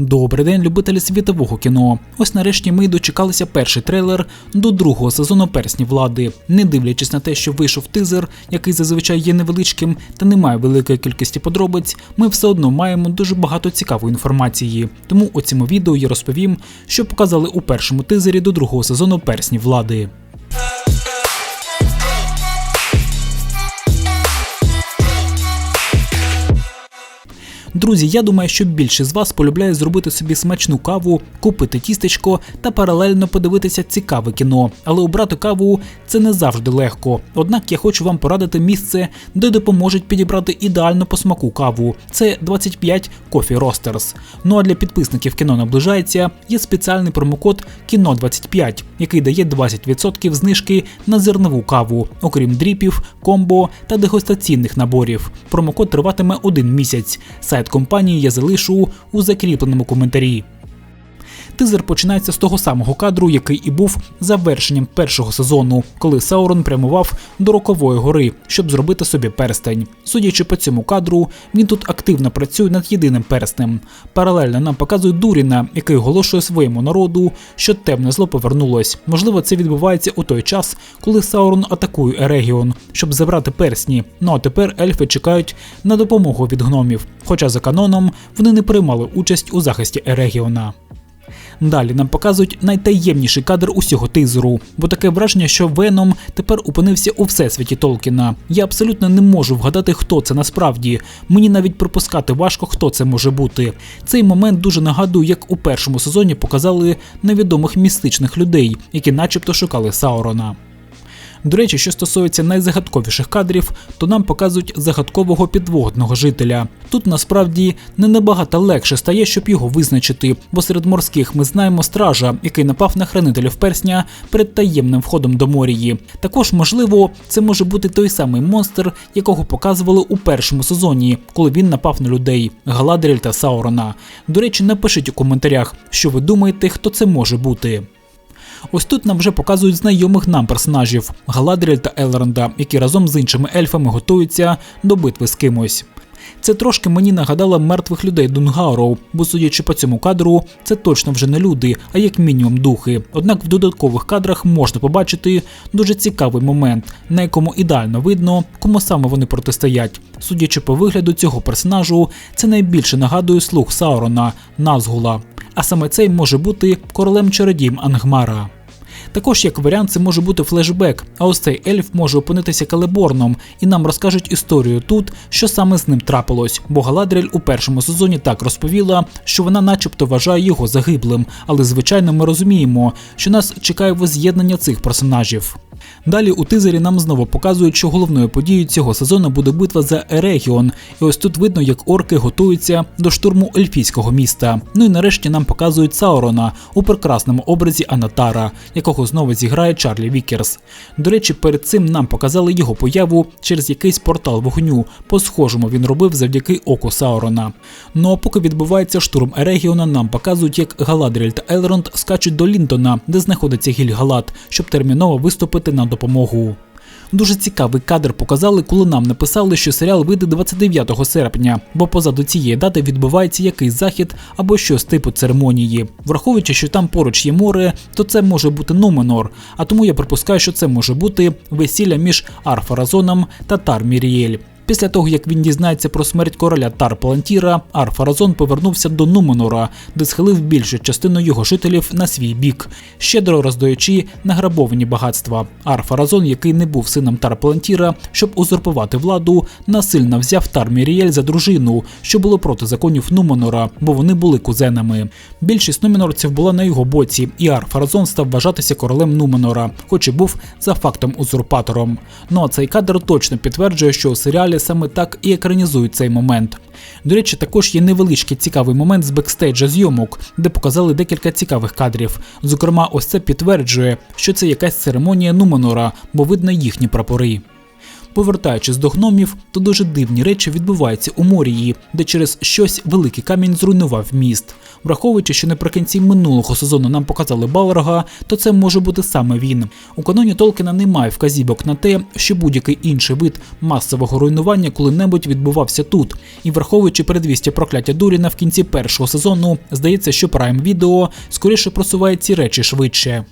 Добрий день, любителі світового кіно. Ось нарешті ми дочекалися перший трейлер до другого сезону персні влади. Не дивлячись на те, що вийшов тизер, який зазвичай є невеличким та не має великої кількості подробиць, ми все одно маємо дуже багато цікавої інформації. Тому у цьому відео я розповім, що показали у першому тизері до другого сезону персні влади. Друзі, я думаю, що більшість з вас полюбляє зробити собі смачну каву, купити тістечко та паралельно подивитися цікаве кіно. Але обрати каву це не завжди легко. Однак я хочу вам порадити місце, де допоможуть підібрати ідеально по смаку каву. Це 25 Coffee Roasters. Ну а для підписників кіно наближається є спеціальний промокод кіно 25 який дає 20% знижки на зернову каву, окрім дріпів, комбо та дегустаційних наборів. Промокод триватиме один місяць. Сайт компанії я залишу у закріпленому коментарі. Тизер починається з того самого кадру, який і був завершенням першого сезону, коли Саурон прямував до Рокової гори, щоб зробити собі перстень. Судячи по цьому кадру, він тут активно працює над єдиним перстнем. Паралельно нам показують Дуріна, який оголошує своєму народу, що темне зло повернулось. Можливо, це відбувається у той час, коли Саурон атакує Ерегіон, щоб забрати персні. Ну а тепер ельфи чекають на допомогу від гномів. Хоча за каноном вони не приймали участь у захисті Ерегіона. Далі нам показують найтаємніший кадр усього тизеру, бо таке враження, що Веном тепер опинився у всесвіті Толкіна. Я абсолютно не можу вгадати, хто це насправді. Мені навіть припускати важко, хто це може бути. Цей момент дуже нагадує, як у першому сезоні показали невідомих містичних людей, які, начебто, шукали Саурона. До речі, що стосується найзагадковіших кадрів, то нам показують загадкового підводного жителя. Тут насправді не набагато легше стає, щоб його визначити, бо серед морських ми знаємо стража, який напав на хранителів персня перед таємним входом до морії. Також, можливо, це може бути той самий монстр, якого показували у першому сезоні, коли він напав на людей Галадріль та Саурона. До речі, напишіть у коментарях, що ви думаєте, хто це може бути. Ось тут нам вже показують знайомих нам персонажів Галадріель та Елронда, які разом з іншими ельфами готуються до битви з кимось. Це трошки мені нагадало мертвих людей Дунгауру, бо судячи по цьому кадру, це точно вже не люди, а як мінімум духи. Однак в додаткових кадрах можна побачити дуже цікавий момент, на якому ідеально видно, кому саме вони протистоять. Судячи по вигляду цього персонажу, це найбільше нагадує слух Саурона Назгула. А саме цей може бути королем чародієм Ангмара. Також як варіант це може бути флешбек, а ось цей ельф може опинитися Калеборном, і нам розкажуть історію тут, що саме з ним трапилось. Бо Галадріль у першому сезоні так розповіла, що вона, начебто, вважає його загиблим, але звичайно ми розуміємо, що нас чекає воз'єднання цих персонажів. Далі у тизері нам знову показують, що головною подією цього сезону буде битва за Ерегіон, і ось тут видно, як орки готуються до штурму ельфійського міста. Ну і нарешті нам показують Саурона у прекрасному образі Анатара, якого знову зіграє Чарлі Вікерс. До речі, перед цим нам показали його появу через якийсь портал вогню. По схожому він робив завдяки оку Саурона. Ну а поки відбувається штурм Ерегіона, нам показують, як Галадріель та Елронд скачуть до Лінтона, де знаходиться Гіль-Галат, щоб терміново виступити на допомогу. Дуже цікавий кадр показали, коли нам написали, що серіал вийде 29 серпня, бо позаду цієї дати відбувається якийсь захід або щось типу церемонії. Враховуючи, що там поруч є море, то це може бути Нуменор, а тому я припускаю, що це може бути весілля між Арфаразоном та Тармірієль. Після того, як він дізнається про смерть короля Тар Палантіра, Арфаразон повернувся до Нуменора, де схилив більшу частину його жителів на свій бік, щедро роздаючи награбовані багатства. Арфаразон, який не був сином Тар Палантіра, щоб узурпувати владу, насильно взяв Тар Мірієль за дружину, що було проти законів Нуменора, бо вони були кузенами. Більшість нуменорців була на його боці, і Арфаразон став вважатися королем Нуменора, хоч і був за фактом узурпатором. Ну а цей кадр точно підтверджує, що у серіалі саме так і екранізують цей момент. До речі, також є невеличкий цікавий момент з бекстейджа зйомок, де показали декілька цікавих кадрів. Зокрема, ось це підтверджує, що це якась церемонія Нуменора, бо видно їхні прапори. Повертаючись до гномів, то дуже дивні речі відбуваються у Морії, де через щось великий камінь зруйнував міст. Враховуючи, що наприкінці минулого сезону нам показали Балрога, то це може бути саме він. У каноні Толкіна немає вказівок на те, що будь-який інший вид масового руйнування коли-небудь відбувався тут. І враховуючи передвістя прокляття Дуріна в кінці першого сезону, здається, що Prime Video скоріше просуває ці речі швидше.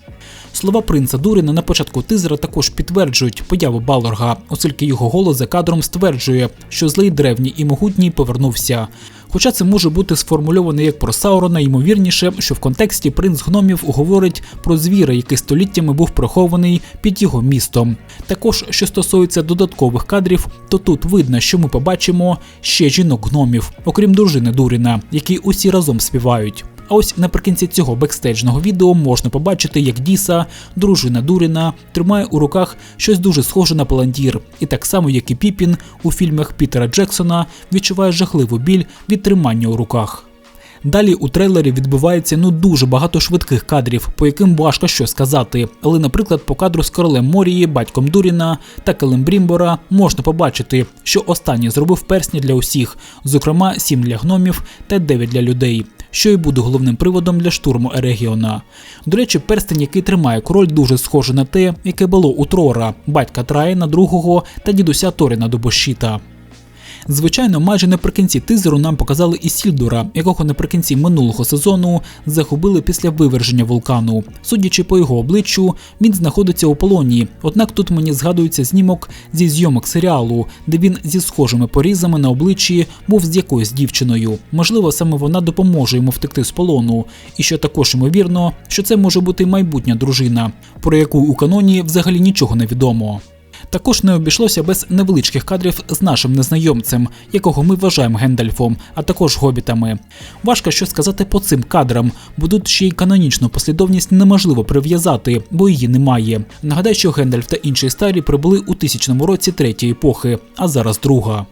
Слова принца Дуріна на початку тизера також підтверджують появу Балорга, оскільки його голос за кадром стверджує, що злий древній і могутній повернувся. Хоча це може бути сформульовано як про Саурона, ймовірніше, що в контексті принц гномів говорить про звіра, який століттями був прихований під його містом. Також, що стосується додаткових кадрів, то тут видно, що ми побачимо ще жінок гномів, окрім дружини Дуріна, які усі разом співають. А ось наприкінці цього бекстейджного відео можна побачити, як Діса, дружина Дуріна, тримає у руках щось дуже схоже на паландір, і так само, як і Піпін у фільмах Пітера Джексона, відчуває жахливу біль від тримання у руках. Далі у трейлері відбувається ну дуже багато швидких кадрів, по яким важко що сказати. Але, наприклад, по кадру з королем Морії, батьком Дуріна та Келем Брімбора можна побачити, що останній зробив персні для усіх, зокрема сім для гномів та дев'ять для людей. Що і буде головним приводом для штурму Ерегіона. До речі, перстень, який тримає король, дуже схоже на те, яке було у Трора, батька Траїна другого та дідуся Торіна Добощіта. Звичайно, майже наприкінці тизеру нам показали і Сільдора, якого наприкінці минулого сезону загубили після виверження вулкану. Судячи по його обличчю, він знаходиться у полоні. Однак тут мені згадується знімок зі зйомок серіалу, де він зі схожими порізами на обличчі був з якоюсь дівчиною. Можливо, саме вона допоможе йому втекти з полону. І що також ймовірно, що це може бути майбутня дружина, про яку у каноні взагалі нічого не відомо. Також не обійшлося без невеличких кадрів з нашим незнайомцем, якого ми вважаємо Гендальфом, а також гобітами. Важко що сказати по цим кадрам, бо тут ще й канонічну послідовність неможливо прив'язати, бо її немає. Нагадаю, що Гендальф та інші старі прибули у тисячному році третьої епохи, а зараз друга.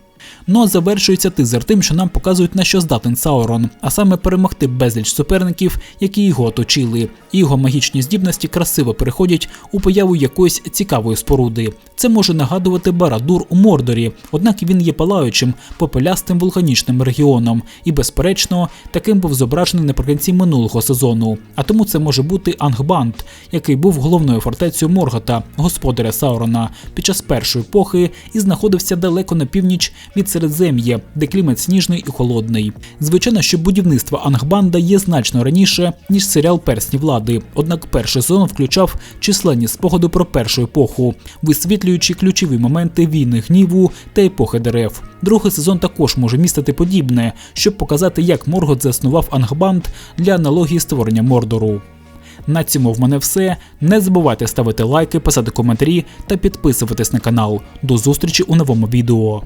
Ну а завершується тизер тим, що нам показують на що здатен Саурон, а саме перемогти безліч суперників, які його оточили. І його магічні здібності красиво переходять у появу якоїсь цікавої споруди. Це може нагадувати Барадур у Мордорі, однак він є палаючим, попелястим вулканічним регіоном, і, безперечно, таким був зображений наприкінці минулого сезону. А тому це може бути Ангбанд, який був головною фортецею Моргота, господаря Саурона, під час першої епохи і знаходився далеко на північ від Середзем'я, де клімат сніжний і холодний. Звичайно, що будівництво Ангбанда є значно раніше, ніж серіал Персні влади. Однак перший сезон включав численні спогади про першу епоху, висвітлюючи ключові моменти війни гніву та епохи дерев. Другий сезон також може містити подібне, щоб показати, як Моргот заснував Ангбанд для аналогії створення Мордору. На цьому в мене все. Не забувайте ставити лайки, писати коментарі та підписуватись на канал. До зустрічі у новому відео.